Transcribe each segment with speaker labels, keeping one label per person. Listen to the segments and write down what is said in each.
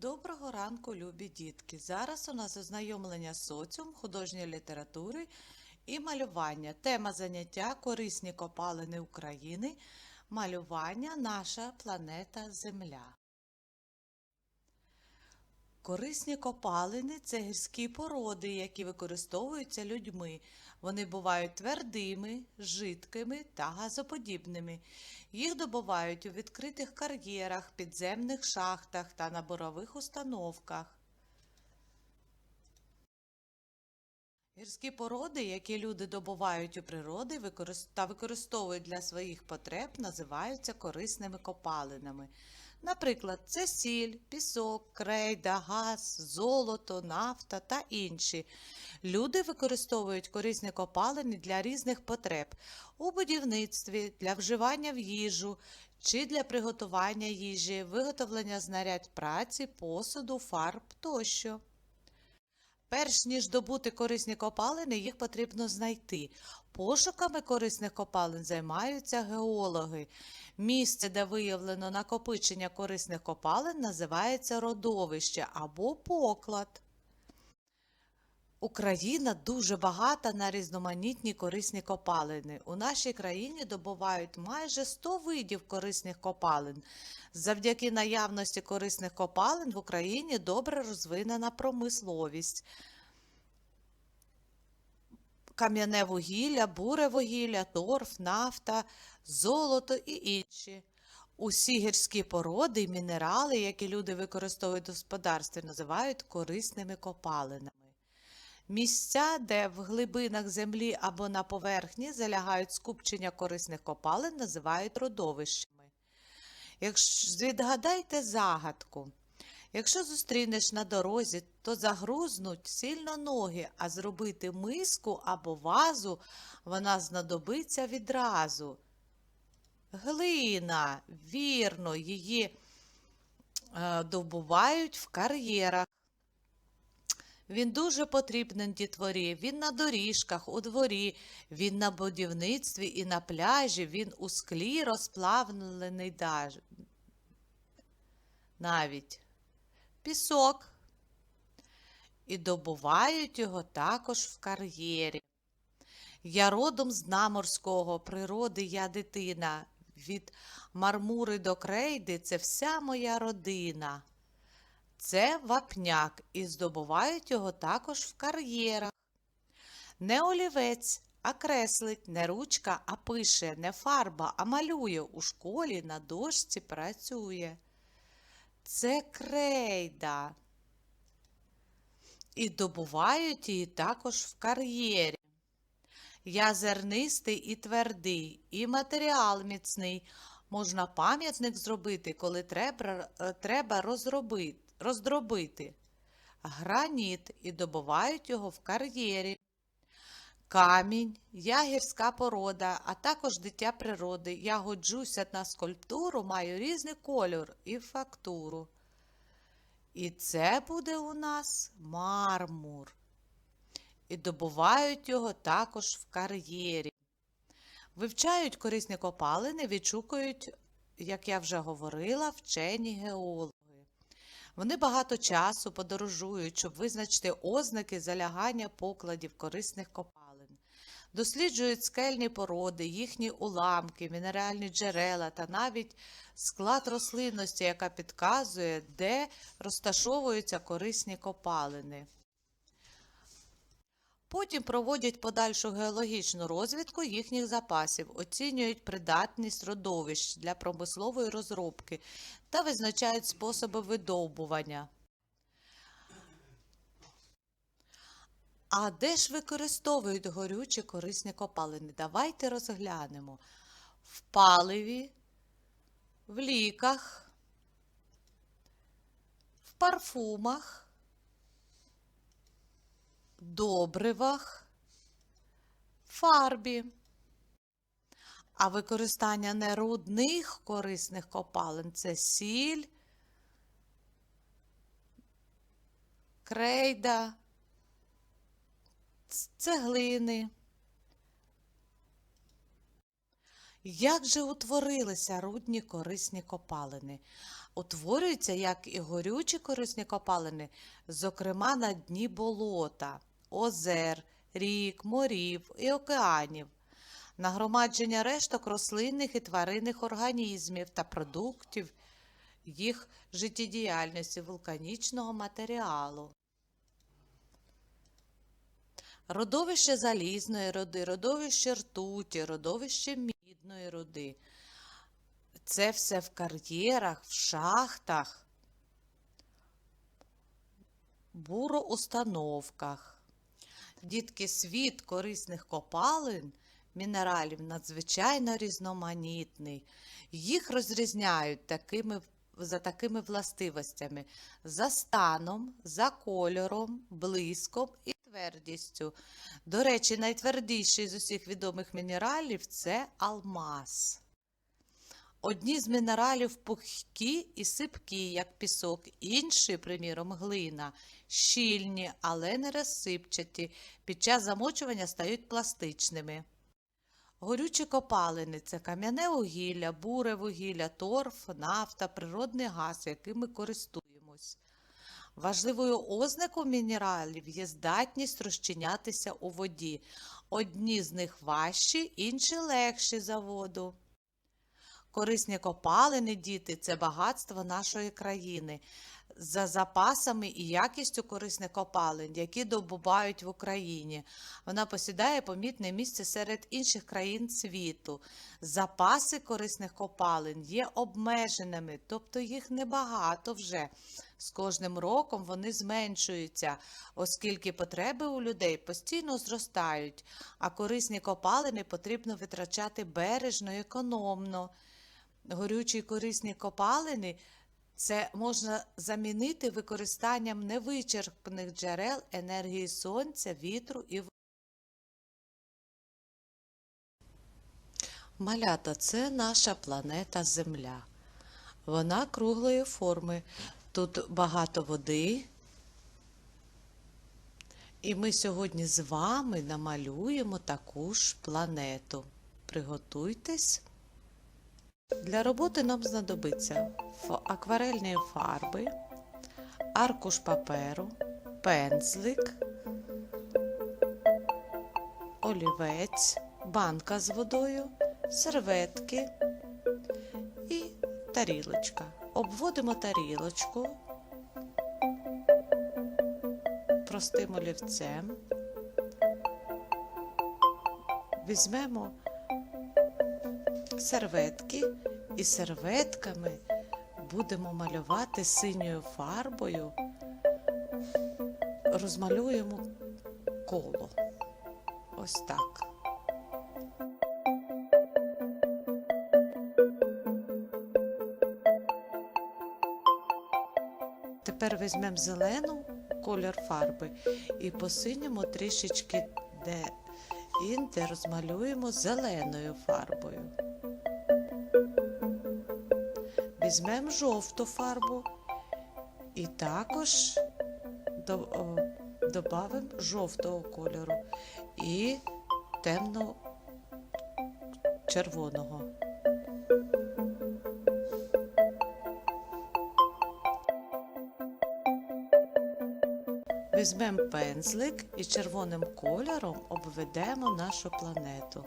Speaker 1: Доброго ранку, любі дітки! Зараз у нас ознайомлення з соціум, художньої літератури і малювання. Тема заняття корисні копалини України. Малювання наша планета Земля. Корисні копалини це гірські породи, які використовуються людьми. Вони бувають твердими, жидкими та газоподібними. Їх добувають у відкритих кар'єрах, підземних шахтах та на бурових установках. Гірські породи, які люди добувають у використ- та використовують для своїх потреб, називаються корисними копалинами. Наприклад, це сіль, пісок, крейда, газ, золото, нафта та інші. Люди використовують корисні копалини для різних потреб у будівництві, для вживання в їжу чи для приготування їжі, виготовлення знарядь праці, посуду, фарб тощо. Перш ніж добути корисні копалини, їх потрібно знайти. Пошуками корисних копалин займаються геологи. Місце, де виявлено накопичення корисних копалин, називається родовище або поклад. Україна дуже багата на різноманітні корисні копалини. У нашій країні добувають майже 100 видів корисних копалин. Завдяки наявності корисних копалин в Україні добре розвинена промисловість. Кам'яне вугілля, буре вугілля, торф, нафта, золото і інші. Усі гірські породи і мінерали, які люди використовують в господарстві, називають корисними копалинами. Місця, де в глибинах землі або на поверхні залягають скупчення корисних копалин, називають родовищами. Якщо відгадайте загадку. Якщо зустрінеш на дорозі, то загрузнуть сильно ноги, а зробити миску або вазу вона знадобиться відразу. Глина, вірно, її е, добувають в кар'єрах. Він дуже потрібен дітворі, він на доріжках, у дворі, він на будівництві і на пляжі, він у склі розплавлений навіть пісок. І добувають його також в кар'єрі. Я родом з Наморського, природи я дитина. Від Мармури до Крейди це вся моя родина. Це вапняк, і здобувають його також в кар'єрах. Не олівець, а креслить, не ручка, а пише, не фарба, а малює, у школі на дошці працює. Це крейда. І добувають її також в кар'єрі. Я зернистий і твердий, і матеріал міцний. Можна пам'ятник зробити, коли треба, е, треба розробити, роздробити. Граніт і добувають його в кар'єрі. Камінь, я гірська порода, а також дитя природи. Я годжуся на скульптуру, маю різний кольор і фактуру. І це буде у нас мармур. І добувають його також в кар'єрі. Вивчають корисні копалини, відшукують, як я вже говорила, вчені геологи. Вони багато часу подорожують, щоб визначити ознаки залягання покладів корисних копалин. Досліджують скельні породи, їхні уламки, мінеральні джерела та навіть склад рослинності, яка підказує, де розташовуються корисні копалини. Потім проводять подальшу геологічну розвідку їхніх запасів, оцінюють придатність родовищ для промислової розробки та визначають способи видовбування. А де ж використовують горючі корисні копалини? Давайте розглянемо. В паливі, в ліках, в парфумах добривах, фарбі. А використання нерудних корисних копалин це сіль, крейда, цеглини. Як же утворилися рудні корисні копалини? Утворюються, як і горючі корисні копалини, зокрема на дні болота, озер, рік, морів і океанів, нагромадження решток рослинних і тваринних організмів та продуктів їх життєдіяльності вулканічного матеріалу. Родовище залізної руди, родовище ртуті, родовище мідної руди. Це все в кар'єрах, в шахтах, буроустановках. Дітки, світ корисних копалин, мінералів надзвичайно різноманітний. Їх розрізняють такими, за такими властивостями: за станом, за кольором, блиском і твердістю. До речі, найтвердіший з усіх відомих мінералів це алмаз. Одні з мінералів пухкі і сипкі, як пісок, інші, приміром, глина, щільні, але не розсипчаті, під час замочування стають пластичними. Горючі копалини це кам'яне вугілля, буре вугілля, торф, нафта, природний газ, яким ми користуємось. Важливою ознакою мінералів є здатність розчинятися у воді. Одні з них важчі, інші легші за воду. Корисні копалини, діти, це багатство нашої країни. За запасами і якістю корисних копалин, які добувають в Україні. Вона посідає помітне місце серед інших країн світу. Запаси корисних копалин є обмеженими, тобто їх небагато вже. З кожним роком вони зменшуються, оскільки потреби у людей постійно зростають, а корисні копалини потрібно витрачати бережно і економно. Горючі корисні копалини це можна замінити використанням невичерпних джерел енергії сонця, вітру і води. Малята це наша планета Земля. Вона круглої форми. Тут багато води. І ми сьогодні з вами намалюємо таку ж планету. Приготуйтесь. Для роботи нам знадобиться акварельні фарби, аркуш паперу, пензлик, олівець, банка з водою, серветки і тарілочка. Обводимо тарілочку простим олівцем, візьмемо серветки і серветками будемо малювати синьою фарбою, розмалюємо коло. Ось так. Тепер візьмемо зелену колір фарби і по трішечки де інде розмалюємо зеленою фарбою. Візьмемо жовту фарбу і також додамо жовтого кольору і темно червоного. Візьмемо пензлик і червоним кольором обведемо нашу планету.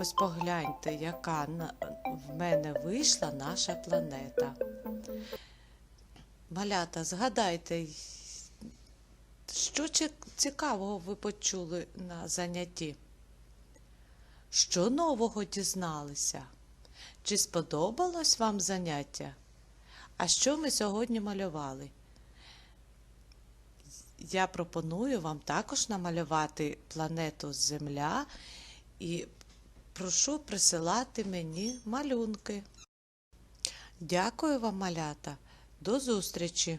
Speaker 1: Ось погляньте, яка в мене вийшла наша планета. Малята, згадайте, що цікавого ви почули на занятті? Що нового дізналися? Чи сподобалось вам заняття? А що ми сьогодні малювали? Я пропоную вам також намалювати планету Земля і прошу присилати мені малюнки. Дякую вам, малята. До зустрічі!